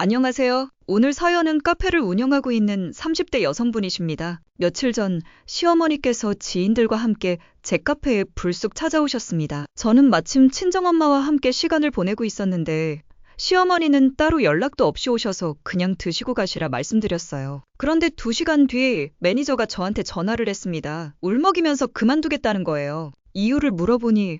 안녕하세요. 오늘 사연은 카페를 운영하고 있는 30대 여성분이십니다. 며칠 전 시어머니께서 지인들과 함께 제 카페에 불쑥 찾아오셨습니다. 저는 마침 친정엄마와 함께 시간을 보내고 있었는데 시어머니는 따로 연락도 없이 오셔서 그냥 드시고 가시라 말씀드렸어요. 그런데 2시간 뒤 매니저가 저한테 전화를 했습니다. 울먹이면서 그만두겠다는 거예요. 이유를 물어보니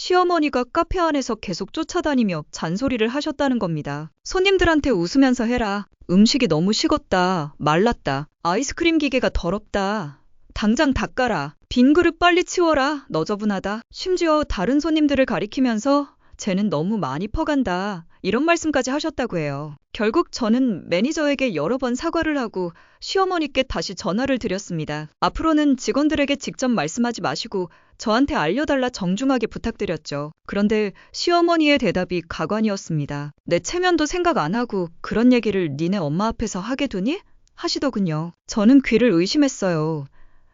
시어머니가 카페 안에서 계속 쫓아다니며 잔소리를 하셨다는 겁니다. 손님들한테 웃으면서 해라. 음식이 너무 식었다. 말랐다. 아이스크림 기계가 더럽다. 당장 닦아라. 빈 그릇 빨리 치워라. 너저분하다. 심지어 다른 손님들을 가리키면서 쟤는 너무 많이 퍼간다. 이런 말씀까지 하셨다고 해요. 결국 저는 매니저에게 여러 번 사과를 하고 시어머니께 다시 전화를 드렸습니다. 앞으로는 직원들에게 직접 말씀하지 마시고 저한테 알려달라 정중하게 부탁드렸죠. 그런데 시어머니의 대답이 가관이었습니다. 내 체면도 생각 안 하고 그런 얘기를 니네 엄마 앞에서 하게 두니? 하시더군요. 저는 귀를 의심했어요.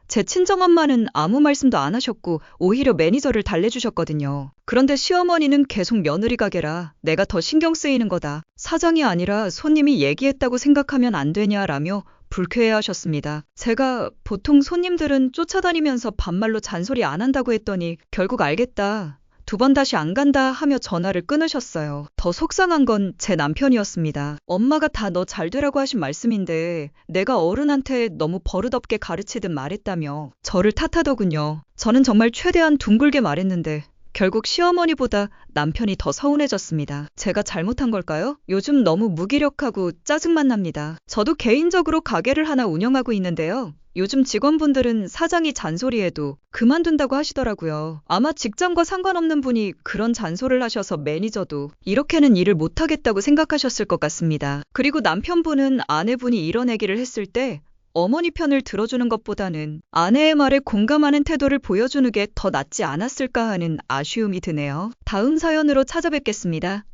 제 친정엄마는 아무 말씀도 안 하셨고 오히려 매니저를 달래주셨거든요. 그런데 시어머니는 계속 며느리 가게라 내가 더 신경 쓰이는 거다. 사장이 아니라 손님이 얘기했다고 생각하면 안 되냐라며 불쾌해하셨습니다. 제가 보통 손님들은 쫓아다니면서 반말로 잔소리 안 한다고 했더니 결국 알겠다. 두 번 다시 안 간다 하며 전화를 끊으셨어요. 더 속상한 건 제 남편이었습니다. 엄마가 다 너 잘 되라고 하신 말씀인데 내가 어른한테 너무 버릇없게 가르치듯 말했다며 저를 탓하더군요. 저는 정말 최대한 둥글게 말했는데 결국 시어머니보다 남편이 더 서운해졌습니다. 제가 잘못한 걸까요? 요즘 너무 무기력하고 짜증만 납니다. 저도 개인적으로 가게를 하나 운영하고 있는데요. 요즘 직원분들은 사장이 잔소리해도 그만둔다고 하시더라고요. 아마 직장과 상관없는 분이 그런 잔소리를 하셔서 매니저도 이렇게는 일을 못하겠다고 생각하셨을 것 같습니다. 그리고 남편분은 아내분이 이런 얘기를 했을 때 어머니 편을 들어주는 것보다는 아내의 말에 공감하는 태도를 보여주는 게 더 낫지 않았을까 하는 아쉬움이 드네요. 다음 사연으로 찾아뵙겠습니다.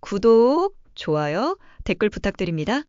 구독, 좋아요, 댓글 부탁드립니다.